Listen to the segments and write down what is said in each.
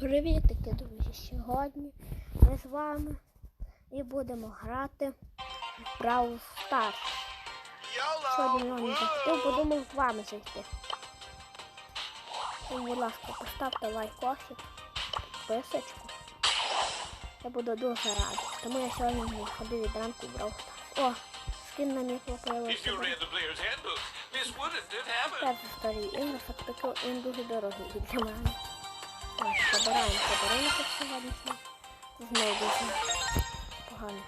Привітики, друзі! Сьогодні ми з вами і будемо грати в Brawl Stars. Сьогодні ми захотів, подумав з вами зайти. Будь ласка, поставте лайкосик, підписочку. Я буду дуже радий. Тому я сьогодні не ходив від ранку в Brawl Stars. О, скін на мій If появився. Я це старий ігор, фактично він дуже дорогий для мене. Так, забираємо подарунки сьогодні. Знову дуже погано.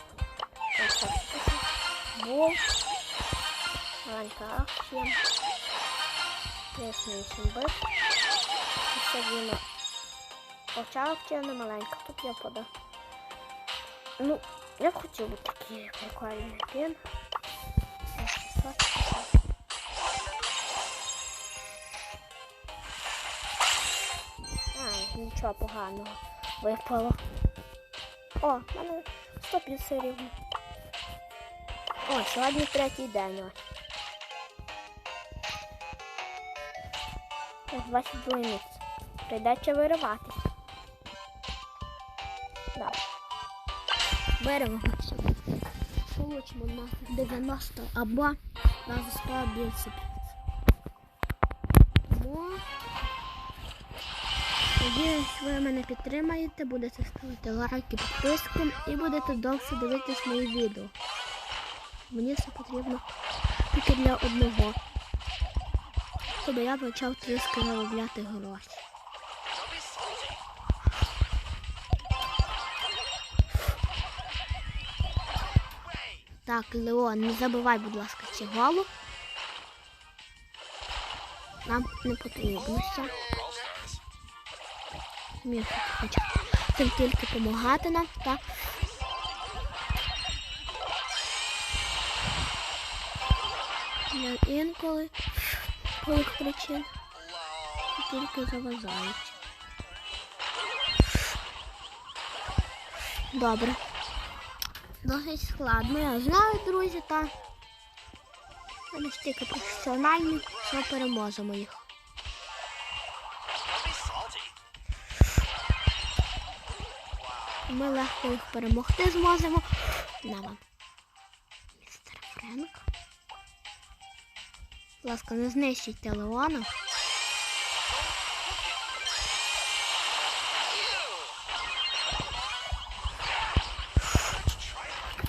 Так, так, так. Бо маленька акція. Ясний симбит. І віно. Оця акція не маленька, тут я подав. Ну, я б хотів би такий прикольний пін. Нічого поганого випало. О, в мене 150 рівно. О, сьогодні третій день ось. Ось 22 місце. Прийдеться вириватися. Да. Вириваємося. Получимо на 90 або на 100 більше. Надіюсь, ви мене підтримаєте, будете ставити лайки, підписку і будете довше дивитись мої відео. Мені це потрібно тільки для одного. Щоб я почав трішки заробляти гроші. Так, Леон, не забувай, будь ласка, ці голу. Нам не потрібно все. Міг хоче цим тільки допомагати нам, так? Я інколи з яких причин тільки заважають. Добре. Досить складно, я знаю, друзі, та ми настільки професіональні, що переможемо їх. Ми легко їх перемогти зможемо. На вам. Містер Френк. Будь ласка, не знищуйте Леона.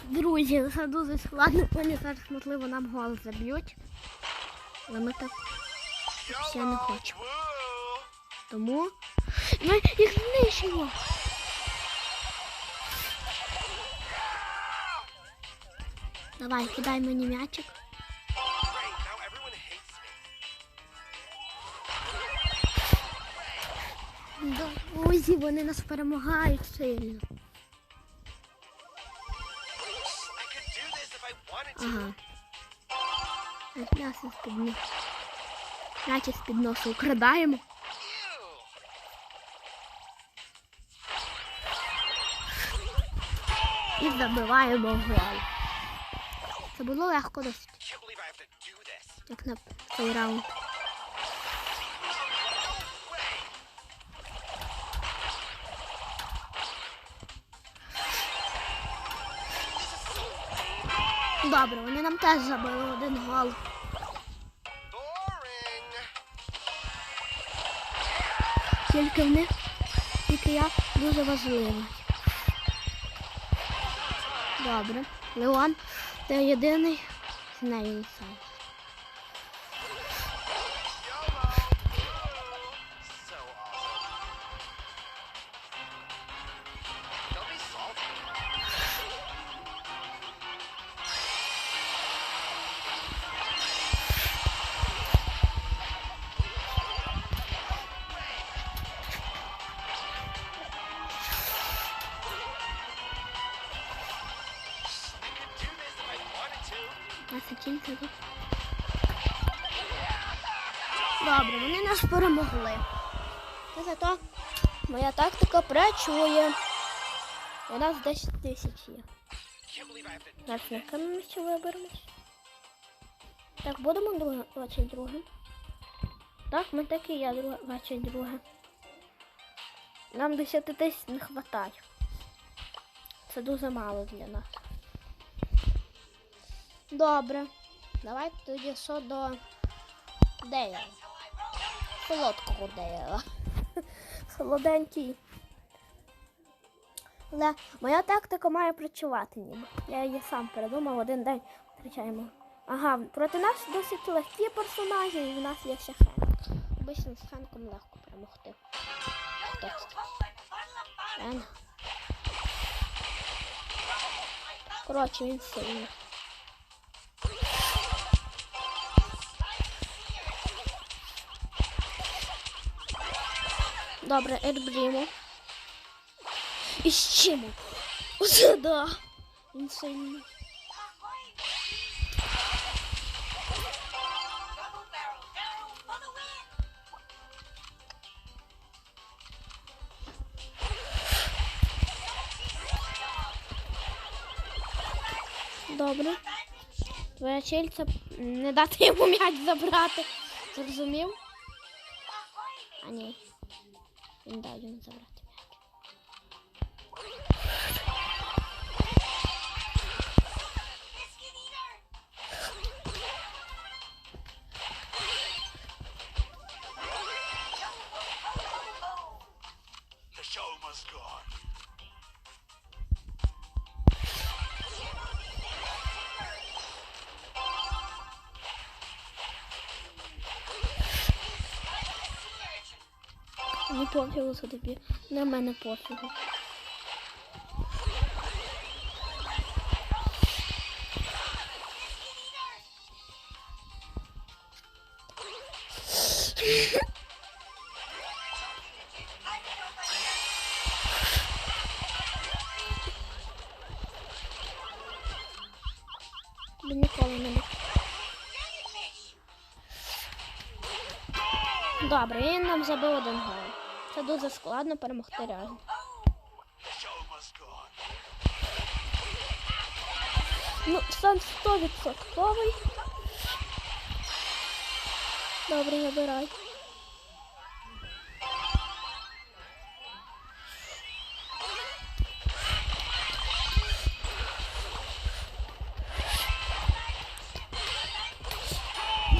Друзі, це дуже складно, вони зараз, можливо, нам гол заб'ють. Але ми так ще не хочемо. Тому ми їх знищимо. Давай, кидай мені м'ячик. Друзі, вони нас перемагають сильно. Ага. М'ясо з-під носу. М'ячі з-під носу украдаємо. І забиваємо гол. Це було легко досить, як на цей раунд. Добре, вони нам теж забили один гол. Тільки в них, тільки я дуже важливий. Добре. Леон, ти єдиний з нею сам. 21 секунд. Добре, вони нас перемогли. Та зато моя тактика працює. У нас 10 тисяч є. Нас на камінці виберемось. Так, будемо друге, 22. Так, ми так і я друге, 22. Нам 10 тисяч не вистачає. Це дуже мало для нас. Добре. Давайте тоді що до Дейла. Солодкого Дейла. Солоденький. Але моя тактика має працювати ніби. Я її сам придумав один день втрачаємо. Ага, проти нас досить легкі персонажі, і в нас є ще Хенк. Обично з Хенком легко перемогти. Ен. Коротше, він сильний. Добре, Ербріму. І з чим? Оце да. Він сильний. Добре. Твоя ціль це не дати йому м'яч забрати. Зрозумів? А ні. Він дав йому забрати Не пофігу що тобі. На мене пофігу. Тобі ніколи не. Добре, він нам забив один гол. Це дуже складно перемогти реально. Ну, сам 100%. Добре, набирай.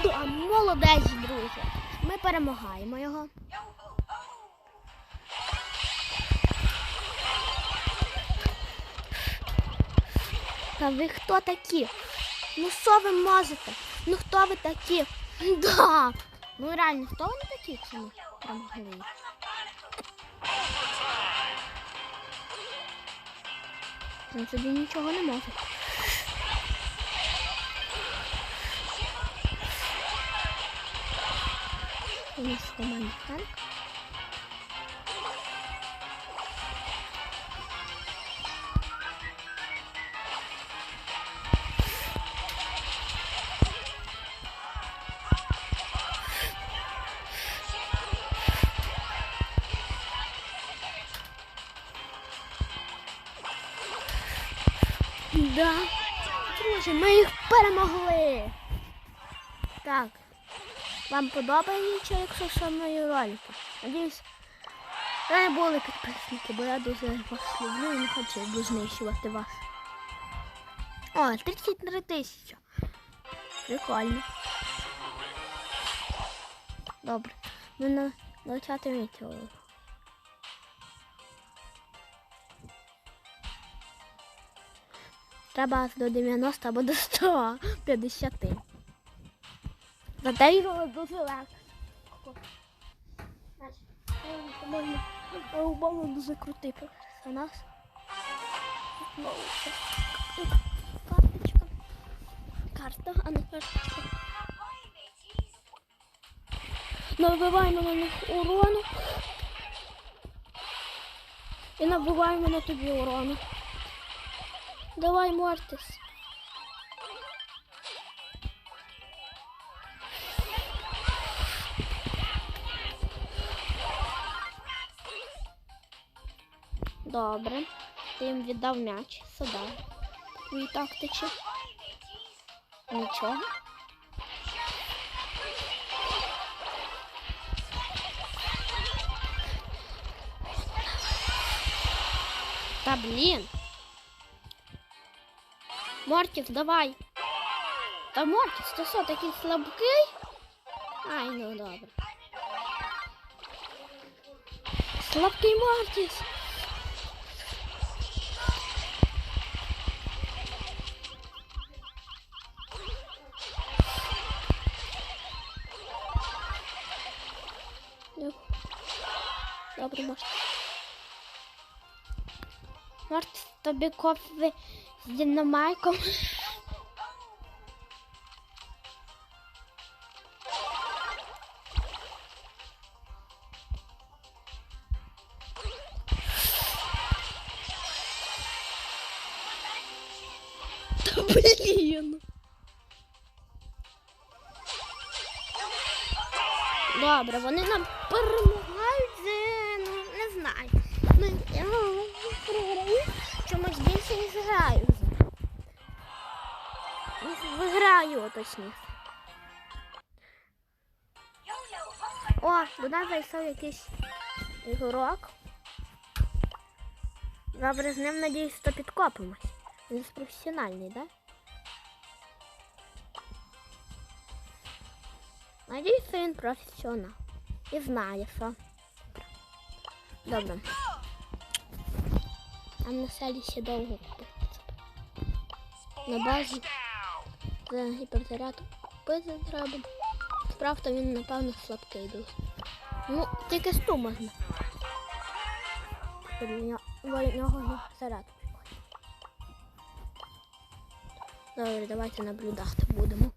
Да, молодець, друзі. Ми перемагаємо його. Та ви хто такі? Ну що ви можете? Ну хто ви такі? Да. Ну реально, хто вони такі, якщо ми їх? Він собі нічого не може. У нас в Ханк. Да. Друзі, ми їх перемогли. Так. Вам подобається, якщо що мої ролики? Надіюсь, не були підписники, бо я дуже вас люблю і не хочу знищувати вас. О, 33 тисячі. Прикольно. Добре. Ми на 20 місці. Треба до 90 або до 150. Зате його дуже легко. По-любому дуже крутий персонаж. Карточка. Карта, а не карточка. Набиваємо на них урону. І набиваємо на тобі урону. Давай, Мортис. Добре. Ти їм віддав м'яч. Сюди. Твої тактичі. Нічого. Та блін. Мортіс, давай. Та Мортіс, ти що, такий слабкий? Ай, ну добре. Слабкий Мортіс. Ну, Добре, Мортіс. Мортіс, тобі кофе з динамайком. Блін. Добре, вони нам перемагають, е, ну, не знаю. Ми я програю, чомусь більше не зграю Виграю точніше. О, до нас зайшов якийсь ігорок. Добре, з ним, надіюсь, то підкопимось. Він професіональний, так? Да? Надіюсь, що він професіонал. І знає, що. Добре. А на селі ще довго. На базі за гіперзаряд купити треба. Справді він, напевно, слабкий дуже. Ну, тільки сту можна. Для нього- гіперзаряд. Добре, давайте наблюдати будемо.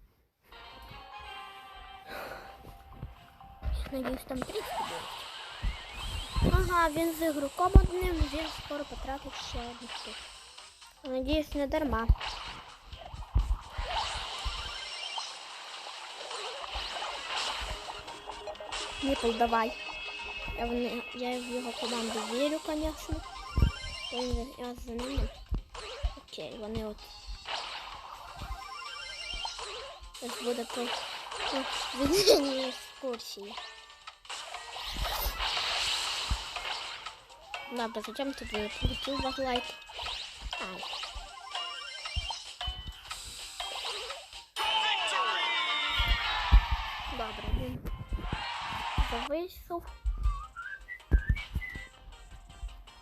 Надіюсь, там 300 буде. Ага, він з ігроком одним, він скоро потратить ще одну штуку. Надіюсь, не дарма. Ніпл, давай. Я в, не- я в його команду вірю, звісно. Я, за ними. Окей, вони от. Ось буде по веденню екскурсії. Ладно, зачем вы получил вас лайк? Ай.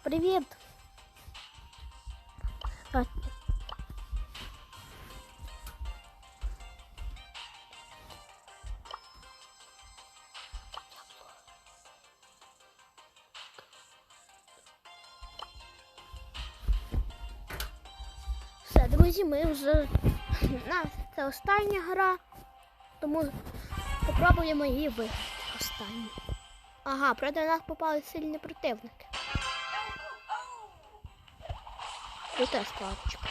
Привіт! А, Все, друзі, ми вже це остання гра, тому спробуємо її виграти останню. Ага, проти нас попали сильні противники. Крута складочка.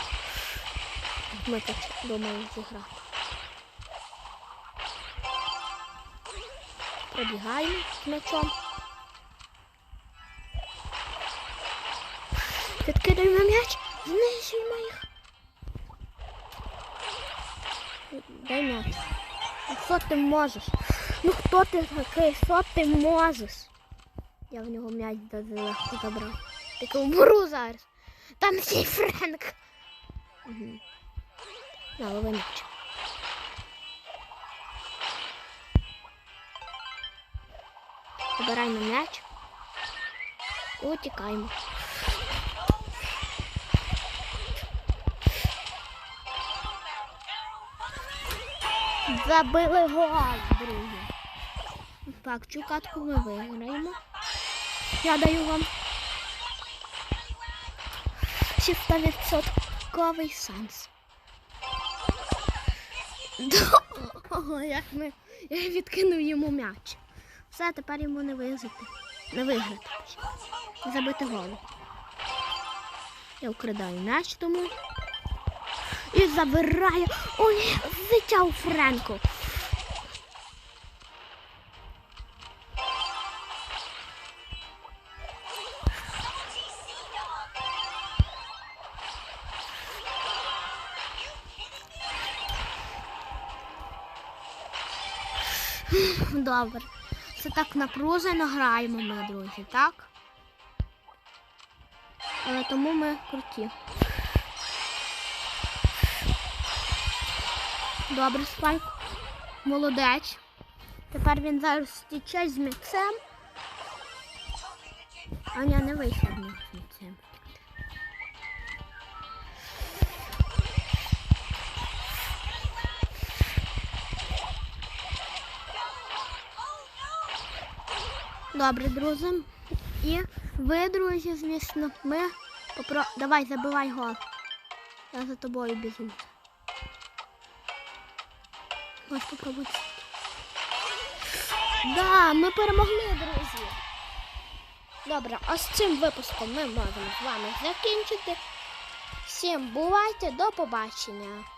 Ми так думаємо зіграти. Пробігаємо з м'ячом. Підкидаємо м'яч, знищуємо їх. Дай м'яч. Ну, Що ти можеш? Ну хто ти такий? Що ти можеш? Я в нього м'яч дуже легко забрав. Таки умру зараз. Там цей Френк. Угу. На, лови м'яч. Забираємо м'яч. Утікаємо. Забили гол, друзі. Так, цю катку ми виграємо. Я даю вам ще 100% шанс. Ого, як ми я відкинув йому м'яч. Все, тепер йому не виграти. Не виграти. Забити гол. Я вкрадаю м'яч тому. І забираю. Ой, зичав Френко. Добре. Це так напружено граємо ми, друзі, так? Е, тому ми круті. Добре, спайк. Молодець. Тепер він зараз стіче з м'яцем. Аня не вийшла Добре, друзі. І ви, друзі, звісно, ми попро... Давай, забивай гол. Я за тобою біжу. Ось попробуй. Да, ми перемогли, друзі. Добре, а з цим випуском ми можемо з вами закінчити. Всім бувайте, до побачення.